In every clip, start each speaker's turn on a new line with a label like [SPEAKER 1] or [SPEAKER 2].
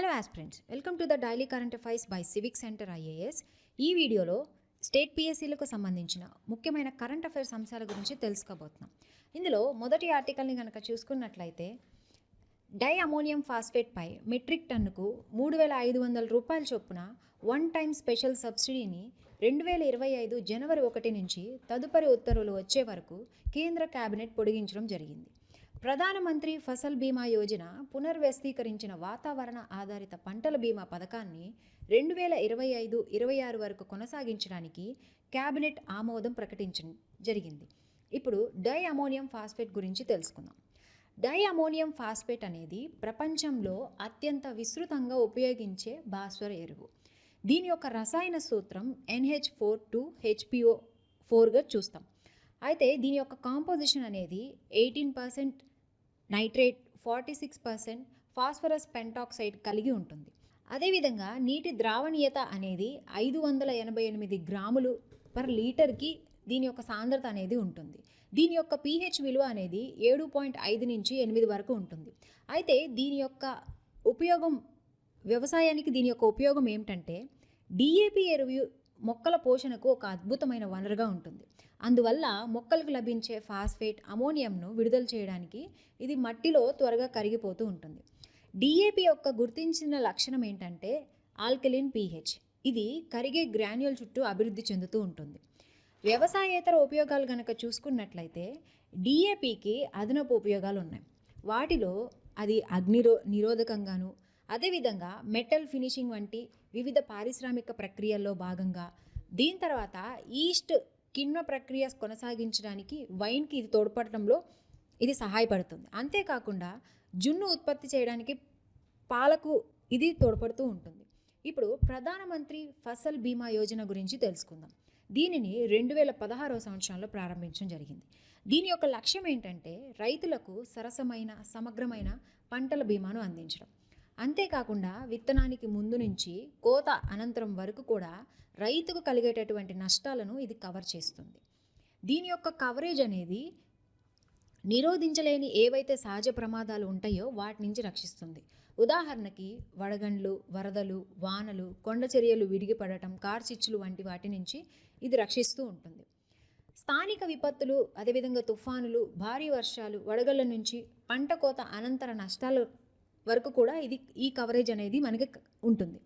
[SPEAKER 1] Hello aspirants welcome to the daily current affairs by civic centre IAS ఈ వీడియోలో state పిఎస్సీలకు సంబంధించిన ముఖ్యమైన current affairs అంశాల గురించి తెలుసుకోబోతున్నాం. ఇందులో మొదటి ఆర్టికల్ని కనుక చూసుకున్నట్లయితే డై అమోనియం ఫాస్ఫేట్పై మెట్రిక్ టన్నుకు మూడు వేల ఐదు వందల రూపాయల చొప్పున వన్ టైం స్పెషల్ సబ్సిడీని రెండు వేల ఇరవై ఐదు జనవరి ఒకటి నుంచి తదుపరి ఉత్తర్వులు వచ్చే వరకు కేంద్ర కేబినెట్ పొడిగించడం జరిగింది. ప్రధానమంత్రి ఫసల్ బీమా యోజన పునర్వ్యవస్థీకరించిన వాతావరణ ఆధారిత పంటల బీమా పథకాన్ని రెండు వేల ఇరవై ఐదు ఇరవై ఆరు వరకు కొనసాగించడానికి కేబినెట్ ఆమోదం ప్రకటించడం జరిగింది. ఇప్పుడు డై అమోనియం ఫాస్ఫేట్ గురించి తెలుసుకుందాం. డై అమోనియం ఫాస్ఫేట్ అనేది ప్రపంచంలో అత్యంత విస్తృతంగా ఉపయోగించే భాస్వర ఎరువు. దీని యొక్క రసాయన సూత్రం ఎన్హెచ్ ఫోర్ టు హెచ్పిఓ ఫోర్గా చూస్తాం. అయితే దీని యొక్క కాంపోజిషన్ అనేది eighteen percent nitrate forty six percent phosphorus pentoxide కలిగి ఉంటుంది. అదేవిధంగా నీటి ద్రావణీయత అనేది ఐదు వందల ఎనభై ఎనిమిది గ్రాములు పర్ లీటర్కి దీని యొక్క సాంద్రత అనేది ఉంటుంది. దీని యొక్క పీహెచ్ విలువ అనేది ఏడు పాయింట్ ఐదు నుంచి ఎనిమిది వరకు ఉంటుంది. అయితే దీని యొక్క ఉపయోగం వ్యవసాయానికి దీని యొక్క ఉపయోగం ఏమిటంటే డిఏపి ఎరువు మొక్కల పోషణకు ఒక అద్భుతమైన వనరుగా ఉంటుంది. అందువల్ల మొక్కలకు లభించే ఫాస్ఫేట్ అమోనియంను విడుదల చేయడానికి ఇది మట్టిలో త్వరగా కరిగిపోతూ ఉంటుంది. డిఏపి యొక్క గుర్తించిన లక్షణం ఏంటంటే ఆల్కలిన్ పీహెచ్ ఇది కరిగే గ్రాన్యుల్ చుట్టూ అభివృద్ధి చెందుతూ ఉంటుంది. వ్యవసాయేతర ఉపయోగాలు కనుక చూసుకున్నట్లయితే డిఏపికి అదనపు ఉపయోగాలు ఉన్నాయి. వాటిలో అది అగ్నిరో నిరోధకంగాను అదేవిధంగా మెటల్ ఫినిషింగ్ వంటి వివిధ పారిశ్రామిక ప్రక్రియల్లో భాగంగా దీని తర్వాత ఈస్ట్ కిణ్వ ప్రక్రియ కొనసాగించడానికి వైన్కి ఇది తోడ్పడటంలో ఇది సహాయపడుతుంది. అంతేకాకుండా జున్ను ఉత్పత్తి చేయడానికి పాలకు ఇది తోడ్పడుతూ ఉంటుంది. ఇప్పుడు ప్రధానమంత్రి ఫసల్ బీమా యోజన గురించి తెలుసుకుందాం. దీనిని రెండు వేల పదహారవ సంవత్సరంలో ప్రారంభించడం జరిగింది. దీని యొక్క లక్ష్యం ఏంటంటే రైతులకు సరసమైన సమగ్రమైన పంటల బీమాను అందించడం. అంతేకాకుండా విత్తనానికి ముందు నుంచి కోత అనంతరం వరకు కూడా రైతుకు కలిగేటటువంటి నష్టాలను ఇది కవర్ చేస్తుంది. దీని యొక్క కవరేజ్ అనేది నిరోధించలేని ఏవైతే సహజ ప్రమాదాలు ఉంటాయో వాటి నుంచి రక్షిస్తుంది. ఉదాహరణకి వడగండ్లు వరదలు వానలు కొండ చర్యలు విరిగిపడటం కార్చిచ్చులు వంటి వాటి నుంచి ఇది రక్షిస్తూ ఉంటుంది. స్థానిక విపత్తులు అదేవిధంగా తుఫానులు భారీ వర్షాలు వడగళ్ళ నుంచి పంట కోత అనంతర నష్టాలు వరకు కూడా ఇది ఈ కవరేజ్ అనేది మనకి ఉంటుంది.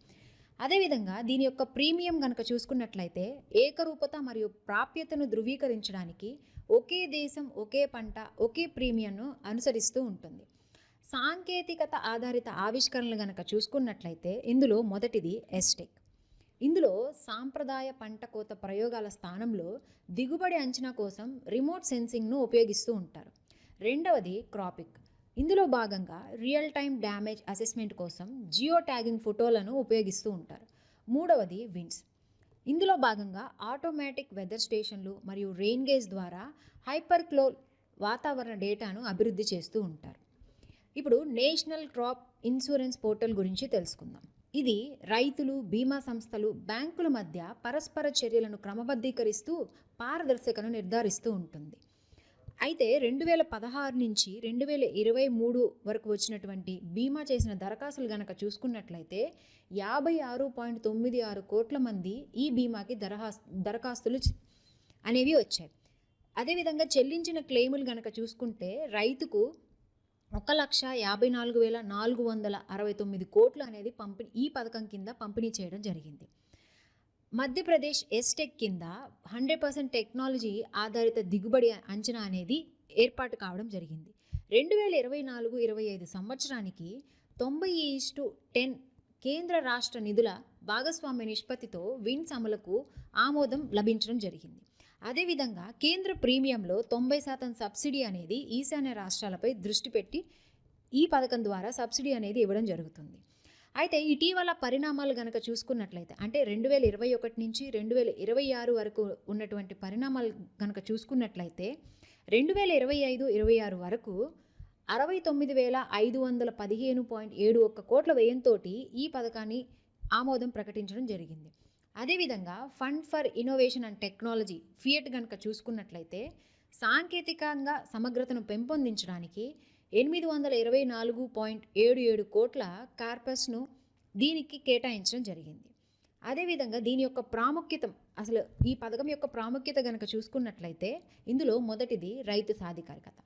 [SPEAKER 1] అదేవిధంగా దీని యొక్క ప్రీమియం కనుక చూసుకున్నట్లయితే ఏకరూపత మరియు ప్రాప్యతను ధృవీకరించడానికి ఒకే దేశం ఒకే పంట ఒకే ప్రీమియంను అనుసరిస్తూ ఉంటుంది. సాంకేతికత ఆధారిత ఆవిష్కరణలు కనుక చూసుకున్నట్లయితే ఇందులో మొదటిది ఎస్టెక్ ఇందులో సాంప్రదాయ పంట కోత ప్రయోగాల స్థానంలో దిగుబడి అంచనా కోసం రిమోట్ సెన్సింగ్ను ఉపయోగిస్తూ ఉంటారు. రెండవది క్రాపిక్. ఇందులో భాగంగా రియల్ టైమ్ డ్యామేజ్ అసెస్మెంట్ కోసం జియో ట్యాగింగ్ ఫోటోలను ఉపయోగిస్తూ ఉంటారు. మూడవది విన్స్ ఇందులో భాగంగా ఆటోమేటిక్ వెదర్ స్టేషన్లు మరియు రెయిన్ గేజ్ ద్వారా హైపర్ క్లో వాతావరణ డేటాను అభివృద్ధి చేస్తూ ఉంటారు. ఇప్పుడు నేషనల్ క్రాప్ ఇన్సూరెన్స్ పోర్టల్ గురించి తెలుసుకుందాం. ఇది రైతులు బీమా సంస్థలు బ్యాంకుల మధ్య పరస్పర చర్యలను క్రమబద్ధీకరిస్తూ పారదర్శకను నిర్ధారిస్తూ ఉంటుంది. అయితే రెండు వేల పదహారు నుంచి రెండు వేల ఇరవై మూడు వరకు వచ్చినటువంటి బీమా చేసిన దరఖాస్తులు గనక చూసుకున్నట్లయితే యాభై ఆరు పాయింట్ తొమ్మిది ఆరు కోట్ల మంది ఈ బీమాకి దరఖాస్ దరఖాస్తులు అనేవి వచ్చాయి. అదేవిధంగా చెల్లించిన క్లెయిములు గనక చూసుకుంటే రైతుకు ఒక లక్ష యాభై నాలుగు వేల నాలుగు వందల అరవై తొమ్మిది కోట్లు అనేది పంపిణీ ఈ పథకం కింద పంపిణీ చేయడం జరిగింది. మధ్యప్రదేశ్ ఎస్టెక్ కింద హండ్రెడ్ పర్సెంట్ టెక్నాలజీ ఆధారిత దిగుబడి అంచనా అనేది ఏర్పాటు కావడం జరిగింది. రెండు వేల ఇరవై నాలుగు ఇరవై ఐదు సంవత్సరానికి తొంభై ఈస్టు టెన్ కేంద్ర రాష్ట్ర నిధుల భాగస్వామ్య నిష్పత్తితో విన్స్ అమలుకు ఆమోదం లభించడం జరిగింది. అదేవిధంగా కేంద్ర ప్రీమియంలో తొంభై శాతం సబ్సిడీ అనేది ఈశాన్య రాష్ట్రాలపై దృష్టి పెట్టి ఈ పథకం ద్వారా సబ్సిడీ అనేది ఇవ్వడం జరుగుతుంది. అయితే ఇటీవల పరిణామాలు గనక చూసుకున్నట్లయితే అంటే రెండు వేల ఇరవై ఒకటి నుంచి రెండు వేల ఇరవై ఆరు వరకు ఉన్నటువంటి పరిణామాలు గనక చూసుకున్నట్లయితే రెండు వేల ఇరవై ఐదు ఇరవై ఆరు వరకు అరవై తొమ్మిది వేల ఐదు వందల పదిహేను పాయింట్ ఏడు ఒక్క కోట్ల వ్యయంతో ఈ పథకాన్ని ఆమోదం ప్రకటించడం జరిగింది. అదేవిధంగా fund for innovation and technology FIAT కనుక చూసుకున్నట్లయితే సాంకేతికంగా సమగ్రతను పెంపొందించడానికి ఎనిమిది వందల ఇరవై నాలుగు పాయింట్ ఏడు ఏడు కోట్ల కార్పస్ను దీనికి కేటాయించడం జరిగింది. అదేవిధంగా దీని యొక్క ప్రాముఖ్యత అసలు ఈ పథకం యొక్క ప్రాముఖ్యత కనుక చూసుకున్నట్లయితే ఇందులో మొదటిది రైతు సాధికారికత.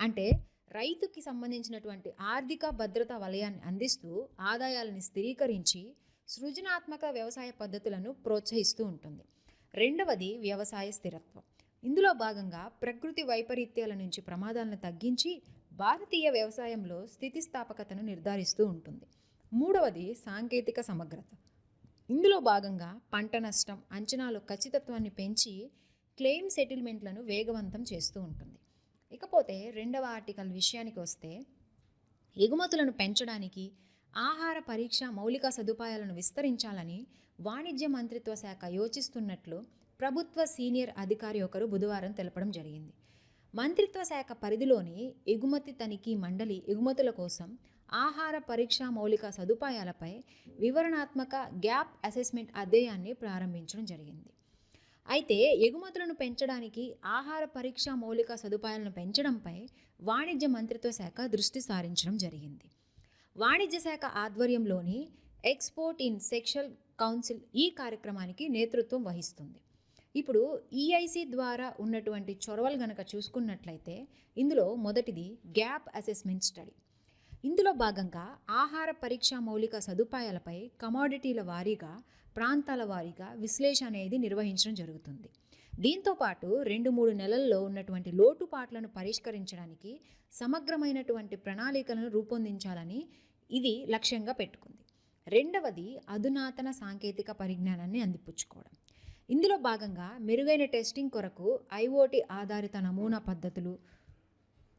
[SPEAKER 1] అంటే రైతుకి సంబంధించినటువంటి ఆర్థిక భద్రతా వలయాన్ని అందిస్తూ ఆదాయాలను స్థిరీకరించి సృజనాత్మక వ్యవసాయ పద్ధతులను ప్రోత్సహిస్తూ ఉంటుంది. రెండవది వ్యవసాయ స్థిరత్వం. ఇందులో భాగంగా ప్రకృతి వైపరీత్యాల నుంచి ప్రమాదాలను తగ్గించి భారతీయ వ్యవసాయంలో స్థితిస్థాపకతను నిర్ధారిస్తూ ఉంటుంది. మూడవది సాంకేతిక సమగ్రత. ఇందులో భాగంగా పంట నష్టం అంచనాలు ఖచ్చితత్వాన్ని పెంచి క్లెయిమ్ సెటిల్మెంట్లను వేగవంతం చేస్తూ ఉంటుంది. ఇకపోతే రెండవ ఆర్టికల్ విషయానికి వస్తే ఎగుమతులను పెంచడానికి ఆహార పరీక్ష మౌలిక సదుపాయాలను విస్తరించాలని వాణిజ్య మంత్రిత్వ శాఖ యోచిస్తున్నట్లు ప్రభుత్వ సీనియర్ అధికారి ఒకరు బుధవారం తెలపడం జరిగింది. మంత్రిత్వ శాఖ పరిధిలోని ఎగుమతి తనిఖీ మండలి ఎగుమతుల కోసం ఆహార పరీక్ష మౌలిక సదుపాయాలపై వివరణాత్మక గ్యాప్ అసెస్మెంట్ అధ్యయాన్ని ప్రారంభించడం జరిగింది. అయితే ఎగుమతులను పెంచడానికి ఆహార పరీక్ష మౌలిక సదుపాయాలను పెంచడంపై వాణిజ్య మంత్రిత్వ శాఖ దృష్టి సారించడం జరిగింది. వాణిజ్య శాఖ ఆధ్వర్యంలోని ఎక్స్పోర్ట్ ఇన్ సెక్షల్ కౌన్సిల్ ఈ కార్యక్రమానికి నేతృత్వం వహిస్తుంది. ఇప్పుడు ఈఐసి ద్వారా ఉన్నటువంటి చొరవలు గనక చూసుకున్నట్లయితే ఇందులో మొదటిది గ్యాప్ అసెస్మెంట్ స్టడీ. ఇందులో భాగంగా ఆహార పరీక్ష మౌలిక సదుపాయాలపై కమాడిటీల వారీగా ప్రాంతాల వారీగా విశ్లేషణ అనేది నిర్వహించడం జరుగుతుంది. దీంతో పాటు రెండు మూడు నెలల్లో ఉన్నటువంటి లోటుపాట్లను పరిష్కరించడానికి సమగ్రమైనటువంటి ప్రణాళికలను రూపొందించాలని ఇది లక్ష్యంగా పెట్టుకుంది. రెండవది అధునాతన సాంకేతిక పరిజ్ఞానాన్ని అందిపుచ్చుకోవడం. ఇందులో భాగంగా మెరుగైన టెస్టింగ్ కొరకు ఐఓటి ఆధారిత నమూనా పద్ధతులు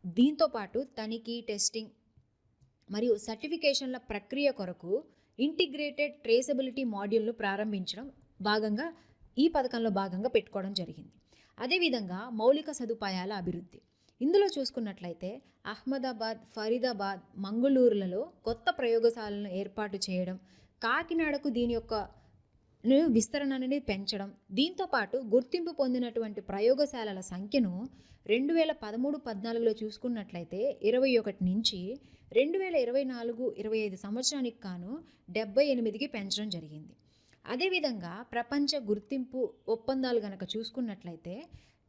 [SPEAKER 1] దీంతో పాటు తనిఖీ టెస్టింగ్ మరియు సర్టిఫికేషన్ల ప్రక్రియ కొరకు ఇంటిగ్రేటెడ్ ట్రేసబిలిటీ మాడ్యూల్ను ప్రారంభించడం భాగంగా ఈ పథకంలో భాగంగా పెట్టుకోవడం జరిగింది. అదేవిధంగా మౌలిక సదుపాయాల అభివృద్ధి. ఇందులో చూసుకున్నట్లయితే అహ్మదాబాద్ ఫరీదాబాద్ మంగళూరులలో కొత్త ప్రయోగశాలను ఏర్పాటు చేయడం కాకినాడకు దీని యొక్క విస్తరణ అనేది పెంచడం. దీంతో పాటు గుర్తింపు పొందినటువంటి ప్రయోగశాలల సంఖ్యను రెండు వేల పదమూడు పద్నాలుగులో చూసుకున్నట్లయితే ఇరవై ఒకటి నుంచి రెండు వేల ఇరవై నాలుగు ఇరవై ఐదు సంవత్సరానికి కాను డెబ్బై ఎనిమిదికి పెంచడం జరిగింది. అదేవిధంగా ప్రపంచ గుర్తింపు ఒప్పందాలు గనక చూసుకున్నట్లయితే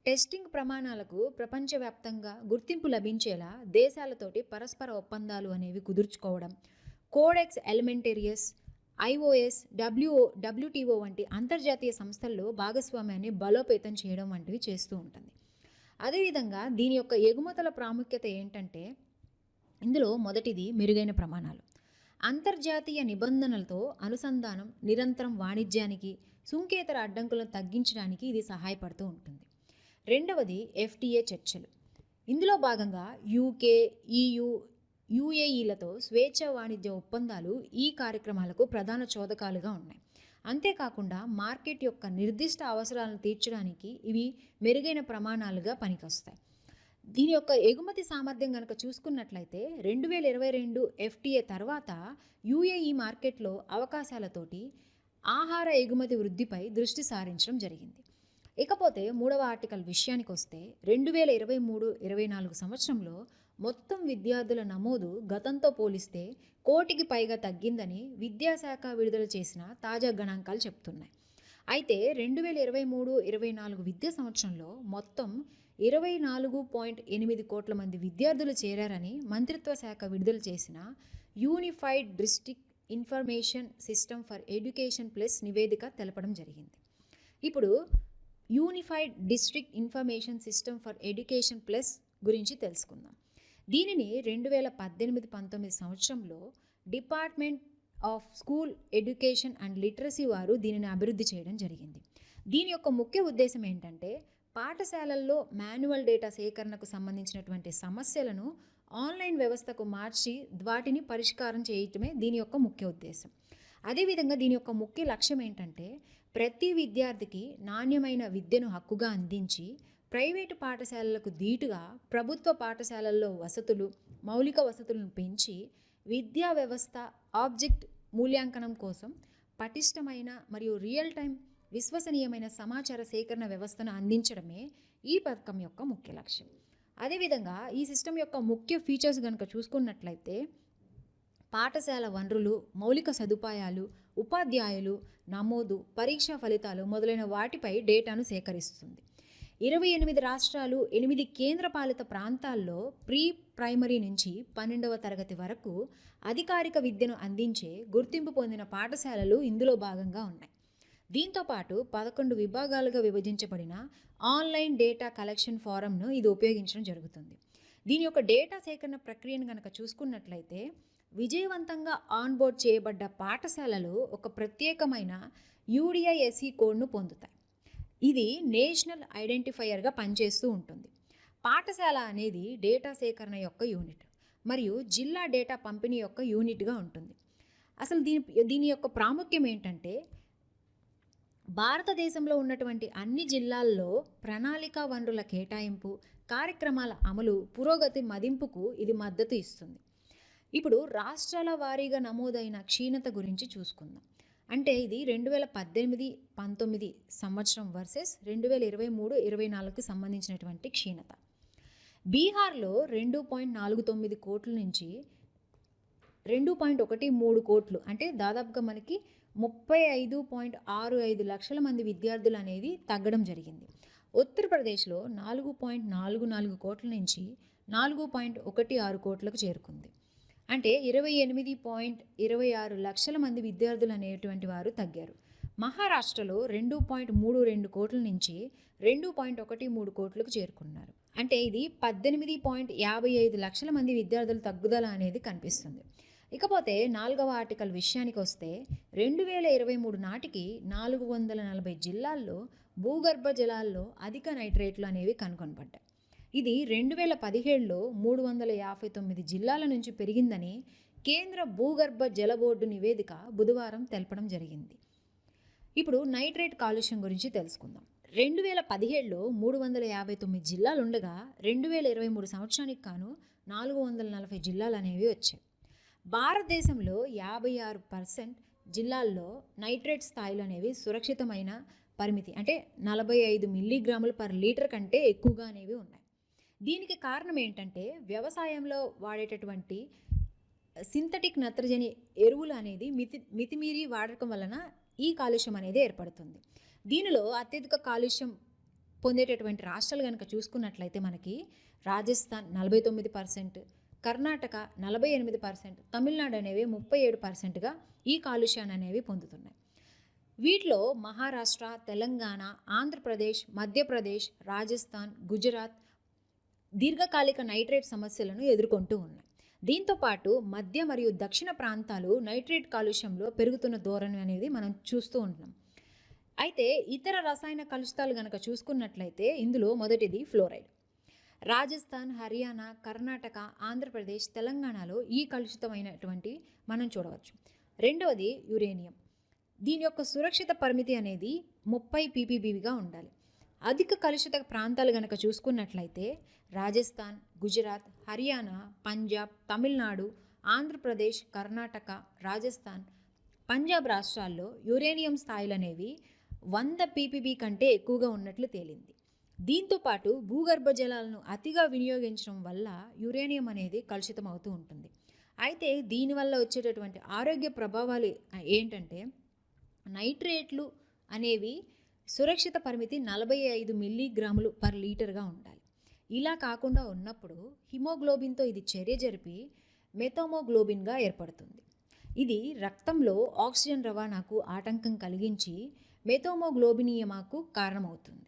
[SPEAKER 1] టెస్టింగ్ ప్రమాణాలకు ప్రపంచవ్యాప్తంగా గుర్తింపు లభించేలా దేశాలతోటి పరస్పర ఒప్పందాలు అనేవి కుదుర్చుకోవడం. Codex alimentarius IOS WO WTO వంటి అంతర్జాతీయ సంస్థల్లో భాగస్వామ్యాన్ని బలోపేతం చేయడం వంటివి చేస్తూ ఉంటుంది. అదేవిధంగా దీని యొక్క ఎగుమతుల ప్రాముఖ్యత ఏంటంటే ఇందులో మొదటిది మెరుగైన ప్రమాణాలు. అంతర్జాతీయ నిబంధనలతో అనుసంధానం నిరంతరం వాణిజ్యానికి సుంకేతర అడ్డంకులను తగ్గించడానికి ఇది సహాయపడుతూ ఉంటుంది. రెండవది ఎఫ్టీఏ చర్చలు. ఇందులో భాగంగా యూకే ఈయు యుఏఈలతో స్వేచ్ఛ వాణిజ్య ఒప్పందాలు ఈ కార్యక్రమాలకు ప్రధాన చోదకాలుగా ఉన్నాయి. అంతేకాకుండా మార్కెట్ యొక్క నిర్దిష్ట అవసరాలను తీర్చడానికి ఇవి మెరుగైన ప్రమాణాలుగా పనికొస్తాయి. దీని యొక్క ఎగుమతి సామర్థ్యం కనుక చూసుకున్నట్లయితే రెండు వేల ఇరవై రెండు ఎఫ్టీఏ తర్వాత యుఏఈ మార్కెట్లో అవకాశాలతోటి ఆహార ఎగుమతి వృద్ధిపై దృష్టి సారించడం జరిగింది. ఇకపోతే మూడవ ఆర్టికల్ విషయానికి వస్తే రెండు వేల ఇరవై మూడు ఇరవై నాలుగు సంవత్సరంలో మొత్తం విద్యార్థుల నమోదు గతంతో పోలిస్తే కోటికి పైగా తగ్గిందని విద్యాశాఖ విడుదల చేసిన తాజా గణాంకాలు చెప్తున్నాయి. అయితే రెండు వేల ఇరవై మూడు ఇరవై నాలుగు విద్యా సంవత్సరంలో మొత్తం ఇరవై నాలుగు పాయింట్ ఎనిమిది కోట్ల మంది విద్యార్థులు చేరారని మంత్రిత్వ శాఖ విడుదల చేసిన unified district information system for education plus నివేదిక తెలపడం జరిగింది. ఇప్పుడు unified district information system for education plus గురించి తెలుసుకుందాం. దీనిని రెండు వేల పద్దెనిమిది పంతొమ్మిది సంవత్సరంలో department of school education and literacy వారు దీనిని అభివృద్ధి చేయడం జరిగింది. దీని యొక్క ముఖ్య ఉద్దేశం ఏంటంటే పాఠశాలల్లో మాన్యువల్ డేటా సేకరణకు సంబంధించినటువంటి సమస్యలను ఆన్లైన్ వ్యవస్థకు మార్చి వాటిని పరిష్కారం చేయటమే దీని యొక్క ముఖ్య ఉద్దేశం. అదేవిధంగా దీని యొక్క ముఖ్య లక్ష్యం ఏంటంటే ప్రతి విద్యార్థికి నాణ్యమైన విద్యను హక్కుగా అందించి ప్రైవేటు పాఠశాలలకు ధీటుగా ప్రభుత్వ పాఠశాలల్లో వసతులు మౌలిక వసతులను పెంచి విద్యా వ్యవస్థ ఆబ్జెక్ట్ మూల్యాంకనం కోసం పటిష్టమైన మరియు రియల్ టైం విశ్వసనీయమైన సమాచార సేకరణ వ్యవస్థను అందించడమే ఈ పథకం యొక్క ముఖ్య లక్ష్యం. అదేవిధంగా ఈ సిస్టమ్ యొక్క ముఖ్య ఫీచర్స్ కనుక చూసుకున్నట్లయితే పాఠశాల వనరులు మౌలిక సదుపాయాలు ఉపాధ్యాయులు నమోదు పరీక్షా ఫలితాలు మొదలైన వాటిపై డేటాను సేకరిస్తుంది. ఇరవై ఎనిమిది రాష్ట్రాలు ఎనిమిది కేంద్రపాలిత ప్రాంతాల్లో ప్రీ ప్రైమరీ నుంచి పన్నెండవ తరగతి వరకు అధికారిక విద్యను అందించే గుర్తింపు పొందిన పాఠశాలలు ఇందులో భాగంగా ఉన్నాయి. దీంతో పాటు పదకొండు విభాగాలుగా విభజించబడిన ఆన్లైన్ డేటా కలెక్షన్ ఫారంను ఇది ఉపయోగించడం జరుగుతుంది. దీని యొక్క డేటా సేకరణ ప్రక్రియను కనుక చూసుకున్నట్లయితే విజయవంతంగా ఆన్బోర్డ్ చేయబడ్డ పాఠశాలలు ఒక ప్రత్యేకమైన యూడిఐఎస్ఈ కోడ్ను పొందుతాయి. ఇది నేషనల్ ఐడెంటిఫైయర్గా పనిచేస్తూ ఉంటుంది. పాఠశాల అనేది డేటా సేకరణ యొక్క యూనిట్ మరియు జిల్లా డేటా పంపిణీ యొక్క యూనిట్గా ఉంటుంది. అసలు దీని దీని యొక్క ప్రాముఖ్యం ఏంటంటే భారతదేశంలో ఉన్నటువంటి అన్ని జిల్లాల్లో ప్రణాళిక వనరుల కేటాయింపు కార్యక్రమాల అమలు పురోగతి మదింపుకు ఇది మద్దతు ఇస్తుంది. ఇప్పుడు రాష్ట్రాల వారీగా నమోదైన క్షీణత గురించి చూసుకుందాం. అంటే ఇది రెండు వేల పద్దెనిమిది పంతొమ్మిది సంవత్సరం వర్సెస్ రెండు వేల ఇరవై మూడు ఇరవై నాలుగుకి సంబంధించినటువంటి క్షీణత. బీహార్లో రెండు పాయింట్ నాలుగు తొమ్మిది కోట్ల నుంచి రెండు పాయింట్ ఒకటి మూడు కోట్లు అంటే దాదాపుగా మనకి ముప్పై ఐదు పాయింట్ ఆరు ఐదు లక్షల మంది విద్యార్థులు అనేది తగ్గడం జరిగింది. ఉత్తరప్రదేశ్లో నాలుగు పాయింట్ నాలుగు నాలుగు కోట్ల నుంచి నాలుగు పాయింట్ ఒకటి ఆరు కోట్లకు చేరుకుంది. అంటే ఇరవై ఎనిమిది పాయింట్ ఇరవై ఆరు లక్షల మంది విద్యార్థులు అనేటువంటి వారు తగ్గారు. మహారాష్ట్రలో రెండు పాయింట్ మూడు రెండు కోట్ల నుంచి రెండు పాయింట్ ఒకటి మూడు కోట్లకు చేరుకున్నారు. అంటే ఇది పద్దెనిమిది పాయింట్ యాభై ఐదు లక్షల మంది విద్యార్థుల తగ్గుదల అనేది కనిపిస్తుంది. ఇకపోతే నాలుగవ ఆర్టికల్ విషయానికి వస్తే రెండు వేల ఇరవై మూడు నాటికి నాలుగు వందల నలభై జిల్లాల్లో భూగర్భ జలాల్లో అధిక నైట్రేట్లు అనేవి కనుగొనబడ్డాయి. ఇది రెండు వేల పదిహేడులో మూడు వందల యాభై తొమ్మిది జిల్లాల నుంచి పెరిగిందని కేంద్ర భూగర్భ జల బోర్డు నివేదిక బుధవారం తెలపడం జరిగింది. ఇప్పుడు నైట్రేట్ కాలుష్యం గురించి తెలుసుకుందాం. రెండు వేల పదిహేడులో మూడు వందల యాభై తొమ్మిది జిల్లాలు ఉండగా రెండు వేల ఇరవై మూడు సంవత్సరానికి కాను నాలుగు వందల నలభై జిల్లాలు అనేవి వచ్చాయి. భారతదేశంలో యాభై ఆరు పర్సెంట్ జిల్లాల్లో నైట్రేట్ స్థాయిలు అనేవి సురక్షితమైన పరిమితి అంటే నలభై ఐదు మిల్లీగ్రాములు పర్ లీటర్ కంటే ఎక్కువగా అనేవి ఉన్నాయి. దీనికి కారణం ఏంటంటే వ్యవసాయంలో వాడేటటువంటి సింథటిక్ నత్రజని ఎరువులు అనేది మితి మితిమీరి వాడకం వలన ఈ కాలుష్యం అనేది ఏర్పడుతుంది. దీనిలో అత్యధిక కాలుష్యం పొందేటటువంటి రాష్ట్రాలు కనుక చూసుకున్నట్లయితే మనకి రాజస్థాన్ నలభై తొమ్మిది పర్సెంట్ కర్ణాటక నలభై ఎనిమిది పర్సెంట్ తమిళనాడు అనేవి ముప్పై ఏడు పర్సెంట్గా ఈ కాలుష్యాన్ని అనేవి పొందుతున్నాయి. వీటిలో మహారాష్ట్ర తెలంగాణ ఆంధ్రప్రదేశ్ మధ్యప్రదేశ్ రాజస్థాన్ గుజరాత్ దీర్ఘకాలిక నైట్రేట్ సమస్యలను ఎదుర్కొంటూ ఉన్నాయి. దీంతో పాటు మధ్య మరియు దక్షిణ ప్రాంతాలు నైట్రేట్ కాలుష్యంలో పెరుగుతున్న ధోరణి అనేది మనం చూస్తూ ఉంటున్నాం. అయితే ఇతర రసాయన కలుషితాలు కనుక చూసుకున్నట్లయితే ఇందులో మొదటిది ఫ్లోరైడ్. రాజస్థాన్ హర్యానా కర్ణాటక ఆంధ్రప్రదేశ్ తెలంగాణలో ఈ కలుషితమైనటువంటి మనం చూడవచ్చు. రెండవది యురేనియం. దీని యొక్క సురక్షిత పరిమితి అనేది ముప్పై పీపీబీగా ఉండాలి. అధిక కలుషిత ప్రాంతాలు కనుక చూసుకున్నట్లయితే రాజస్థాన్ గుజరాత్ హర్యానా పంజాబ్ తమిళనాడు ఆంధ్రప్రదేశ్ కర్ణాటక రాజస్థాన్ పంజాబ్ రాష్ట్రాల్లో యురేనియం స్థాయిలు అనేవి వంద పీపీబీ కంటే ఎక్కువగా ఉన్నట్లు తేలింది. దీంతో పాటు భూగర్భ జలాలను అతిగా వినియోగించడం వల్ల యురేనియం అనేది కలుషితం అవుతూ ఉంటుంది. అయితే దీనివల్ల వచ్చేటటువంటి ఆరోగ్య ప్రభావాలు ఏంటంటే నైట్రేట్లు అనేవి సురక్షిత పరిమితి నలభై ఐదు మిల్లీగ్రాములు పర్ లీటర్గా ఉండాలి. ఇలా కాకుండా ఉన్నప్పుడు హిమోగ్లోబిన్తో ఇది చర్య జరిపి మెథోమోగ్లోబిన్గా ఏర్పడుతుంది. ఇది రక్తంలో ఆక్సిజన్ రవాణాకు ఆటంకం కలిగించి మెథోమోగ్లోబినియమాకు కారణమవుతుంది.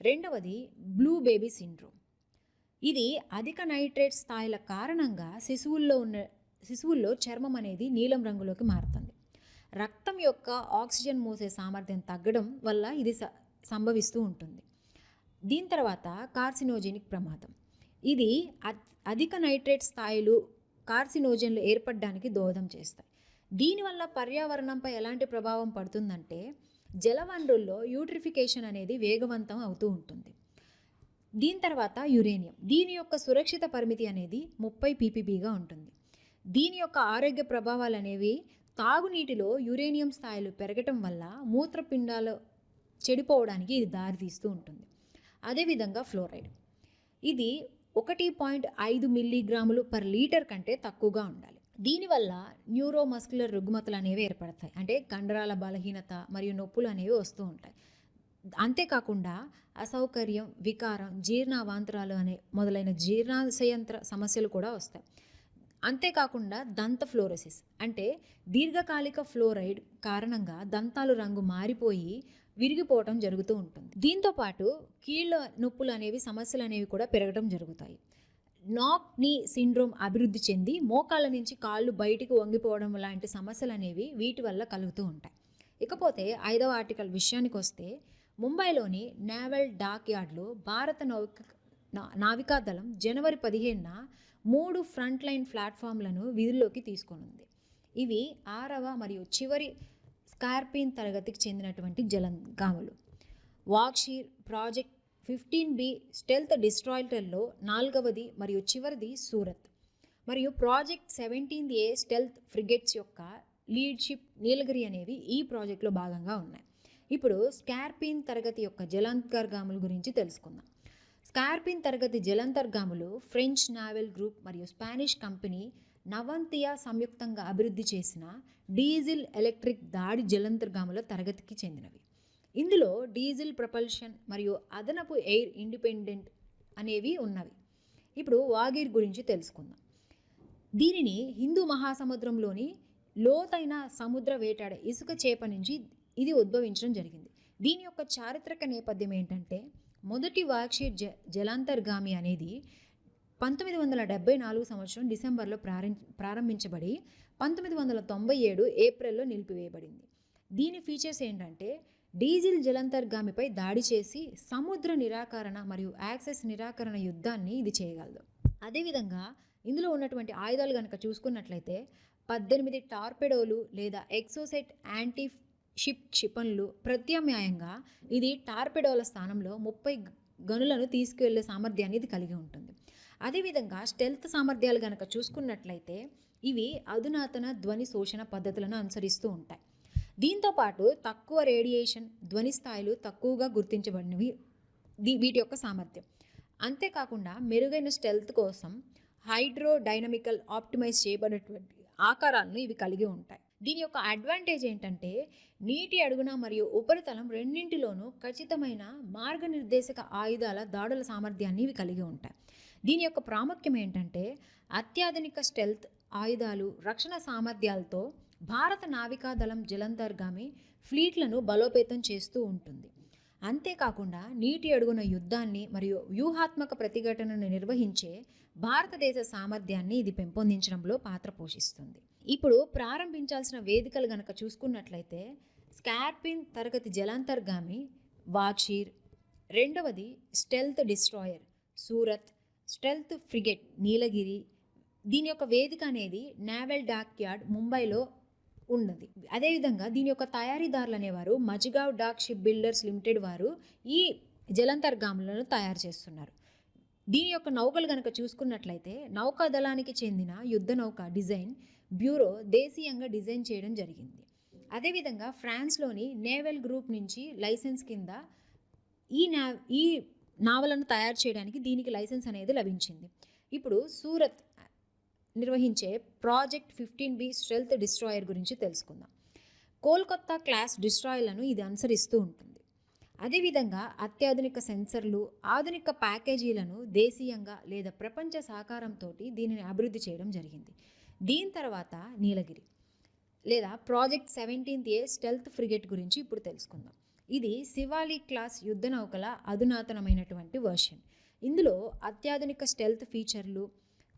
[SPEAKER 1] రెండవది బ్లూ బేబీ సిండ్రోమ్. ఇది అధిక నైట్రేట్ స్థాయిల కారణంగా శిశువుల్లో ఉన్న శిశువుల్లో చర్మం అనేది నీలం రంగులోకి మారుతుంది. రక్తం యొక్క ఆక్సిజన్ మోసే సామర్థ్యం తగ్గడం వల్ల ఇది స సంభవిస్తూ ఉంటుంది. దీని తర్వాత కార్సినోజెనిక్ ప్రమాదం. ఇది అధిక నైట్రేట్ స్థాయిలు కార్సినోజన్లు ఏర్పడడానికి దోహదం చేస్తాయి. దీనివల్ల పర్యావరణంపై ఎలాంటి ప్రభావం పడుతుందంటే జలవనరుల్లో యూట్రిఫికేషన్ అనేది వేగవంతం అవుతూ ఉంటుంది. దీని తర్వాత యురేనియం. దీని యొక్క సురక్షిత పరిమితి అనేది ముప్పై పీపీబీగా ఉంటుంది. దీని యొక్క ఆరోగ్య ప్రభావాలు అనేవి తాగునీటిలో యురేనియం స్థాయిలు పెరగటం వల్ల మూత్రపిండాలు చెడిపోవడానికి ఇది దారితీస్తూ ఉంటుంది. అదేవిధంగా ఫ్లోరైడ్. ఇది ఒకటి పాయింట్ ఐదు మిల్లీగ్రాములు పర్ లీటర్ కంటే తక్కువగా ఉండాలి. దీనివల్ల న్యూరోమస్కులర్ రుగ్మతలు అనేవి ఏర్పడతాయి. అంటే కండరాల బలహీనత మరియు నొప్పులు అనేవి వస్తూ ఉంటాయి. అంతేకాకుండా అసౌకర్యం వికారం జీర్ణ అవాంతరాలు అనే మొదలైన జీర్ణాశయంత్ర సమస్యలు కూడా వస్తాయి. అంతేకాకుండా దంత ఫ్లోరోసిస్. అంటే దీర్ఘకాలిక ఫ్లోరైడ్ కారణంగా దంతాలు రంగు మారిపోయి విరిగిపోవటం జరుగుతూ ఉంటుంది. దీంతో పాటు కీళ్ళ నొప్పులు అనేవి సమస్యలు అనేవి కూడా పెరగడం జరుగుతాయి. నాక్ నీ సిండ్రోమ్ అభివృద్ధి చెంది మోకాళ్ళ నుంచి కాళ్ళు బయటికి వంగిపోవడం లాంటి సమస్యలు అనేవి వీటి వల్ల కలుగుతూ ఉంటాయి. ఇకపోతే ఐదవ ఆర్టికల్ విషయానికి వస్తే ముంబైలోని నేవల్ డాక్ యార్డ్లో భారత నౌక నావికాదళం జనవరి పదిహేనున మూడు ఫ్రంట్ లైన్ ప్లాట్ఫామ్లను విధుల్లోకి తీసుకొనుంది. ఇవి ఆరవ మరియు చివరి స్కార్పిన్ తరగతికి చెందినటువంటి జలంగాములు. Vaghsheer project fifteen B stealth డిస్ట్రాయిటర్లో నాలుగవది మరియు చివరిది సూరత్. మరియు project seventeenth A stealth frigates యొక్క లీడ్షిప్ నీలగిరి అనేవి ఈ ప్రాజెక్టులో భాగంగా ఉన్నాయి. ఇప్పుడు స్కార్పిన్ తరగతి యొక్క జలాంతర్గాముల గురించి తెలుసుకుందాం. స్కార్పిన్ తరగతి జలంతర్గాములు ఫ్రెంచ్ నావెల్ గ్రూప్ మరియు స్పానిష్ కంపెనీ నవంతియా సంయుక్తంగా అభివృద్ధి చేసిన డీజిల్ ఎలక్ట్రిక్ దాడి జలంతర్గాముల తరగతికి చెందినవి. ఇందులో డీజిల్ ప్రపల్షన్ మరియు అదనపు ఎయిర్ ఇండిపెండెంట్ అనేవి ఉన్నవి. ఇప్పుడు వాగీర్ గురించి తెలుసుకుందాం. దీనిని హిందూ మహాసముద్రంలోని లోతైన సముద్ర వేటాడే ఇసుక చేప నుంచి ఇది ఉద్భవించడం జరిగింది. దీని యొక్క చారిత్రక నేపథ్యం ఏంటంటే మొదటి వాక్షీర్ జ జలాంతర్గామి అనేది పంతొమ్మిది వందల డెబ్బై నాలుగు సంవత్సరం డిసెంబర్లో ప్రారం ప్రారంభించబడి పంతొమ్మిది వందల తొంభై ఏడు ఏప్రిల్లో నిలిపివేయబడింది. దీని ఫీచర్స్ ఏంటంటే డీజిల్ జలంతర్గామిపై దాడి చేసి సముద్ర నిరాకరణ మరియు యాక్సెస్ నిరాకరణ యుద్ధాన్ని ఇది చేయగలదు. అదేవిధంగా ఇందులో ఉన్నటువంటి ఆయుధాలు కనుక చూసుకున్నట్లయితే పద్దెనిమిది టార్పెడోలు లేదా ఎక్సోసెట్ యాంటీ షిప్ క్షిపణులు ప్రత్యామ్నాయంగా ఇది టార్పెడోల స్థానంలో ముప్పై గనులను తీసుకువెళ్ళే సామర్థ్యాన్ని ఇది కలిగి ఉంటుంది. అదేవిధంగా స్టెల్త్ సామర్థ్యాలు కనుక చూసుకున్నట్లయితే ఇవి అధునాతన ధ్వని శోషణ పద్ధతులను అనుసరిస్తూ ఉంటాయి. దీంతో పాటు తక్కువ రేడియేషన్ ధ్వని స్థాయిలు తక్కువగా గుర్తించబడినవి దీ వీటి యొక్క సామర్థ్యం. అంతేకాకుండా మెరుగైన స్టెల్త్ కోసం హైడ్రో డైనమికల్ ఆప్టిమైజ్ చేయబడినటువంటి ఆకారాలను ఇవి కలిగి ఉంటాయి. దీని యొక్క అడ్వాంటేజ్ ఏంటంటే నీటి అడుగున మరియు ఉపరితలం రెండింటిలోనూ ఖచ్చితమైన మార్గనిర్దేశక ఆయుధాల దాడుల సామర్థ్యాన్ని ఇవి కలిగి ఉంటాయి. దీని యొక్క ప్రాముఖ్యం ఏంటంటే అత్యాధునిక స్టెల్త్ ఆయుధాలు రక్షణ సామర్థ్యాలతో భారత నావికాదళం జలంధర్గామి ఫ్లీట్లను బలోపేతం చేస్తూ ఉంటుంది. అంతేకాకుండా నీటి అడుగున యుద్ధాన్ని మరియు వ్యూహాత్మక ప్రతిఘటనను నిర్వహించే భారతదేశ సామర్థ్యాన్ని ఇది పెంపొందించడంలో పాత్ర పోషిస్తుంది. ఇప్పుడు ప్రారంభించాల్సిన వేదికలు గనక చూసుకున్నట్లయితే స్కార్పిన్ తరగతి జలాంతర్గామి వాక్షీర్ రెండవది stealth destroyer Surat stealth frigate Nilgiri. దీని యొక్క వేదిక అనేది నావెల్ డాక్ యార్డ్ ముంబైలో ఉన్నది. అదేవిధంగా దీని యొక్క తయారీదారులు అనేవారు Mazagon dock ship builders limited వారు ఈ జలంతర్గాములను తయారు చేస్తున్నారు. దీని యొక్క నౌకలు కనుక చూసుకున్నట్లయితే నౌకాదళానికి చెందిన యుద్ధ నౌక డిజైన్ బ్యూరో దేశీయంగా డిజైన్ చేయడం జరిగింది. అదేవిధంగా ఫ్రాన్స్లోని నేవల్ గ్రూప్ నుంచి లైసెన్స్ కింద ఈ నా ఈ నావలను తయారు చేయడానికి దీనికి లైసెన్స్ అనేది లభించింది. ఇప్పుడు సూరత్ నిర్వహించే project fifteen B stealth destroyer గురించి తెలుసుకుందాం. కోల్కత్తా క్లాస్ డిస్ట్రాయర్లను ఇది అనుసరిస్తూ ఉంటుంది. అదేవిధంగా అత్యాధునిక సెన్సర్లు ఆధునిక ప్యాకేజీలను దేశీయంగా లేదా ప్రపంచ సహకారంతో దీనిని అభివృద్ధి చేయడం జరిగింది. దీని తర్వాత నీలగిరి లేదా project seventeenth A stealth frigate గురించి ఇప్పుడు తెలుసుకుందాం. ఇది శివాలి క్లాస్ యుద్ధ నౌకల అధునాతనమైనటువంటి వర్షన్. ఇందులో అత్యాధునిక స్టెల్త్ ఫీచర్లు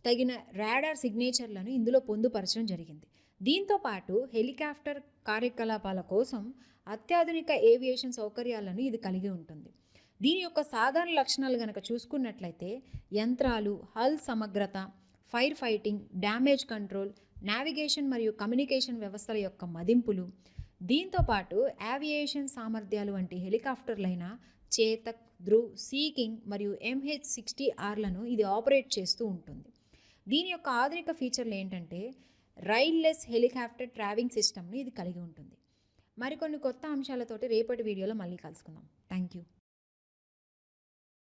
[SPEAKER 1] తగిన రాడార్ సిగ్నేచర్లను ఇందులో పొందుపరచడం జరిగింది. దీంతో పాటు హెలికాప్టర్ కార్యకలాపాల కోసం అత్యాధునిక ఏవియేషన్ సౌకర్యాలను ఇది కలిగి ఉంటుంది. దీని యొక్క సాధారణ లక్షణాలు కనుక చూసుకున్నట్లయితే యంత్రాలు హల్ సమగ్రత fire fighting damage control navigation మరియు కమ్యూనికేషన్ వ్యవస్థల యొక్క మదింపులు. దీంతో పాటు యావియేషన్ సామర్థ్యాలు వంటి హెలికాప్టర్లైన చేతక్ ధ్రువ్ సీకింగ్ మరియు ఎంహెచ్ సిక్స్టీ ఆర్లను ఇది ఆపరేట్ చేస్తూ ఉంటుంది. దీని యొక్క ఆధునిక ఫీచర్లు ఏంటంటే రైల్లెస్ హెలికాప్టర్ ట్రావింగ్ సిస్టమ్ని ఇది కలిగి ఉంటుంది. మరికొన్ని కొత్త అంశాలతోటి రేపటి వీడియోలో మళ్ళీ కలుసుకుందాం. Thank you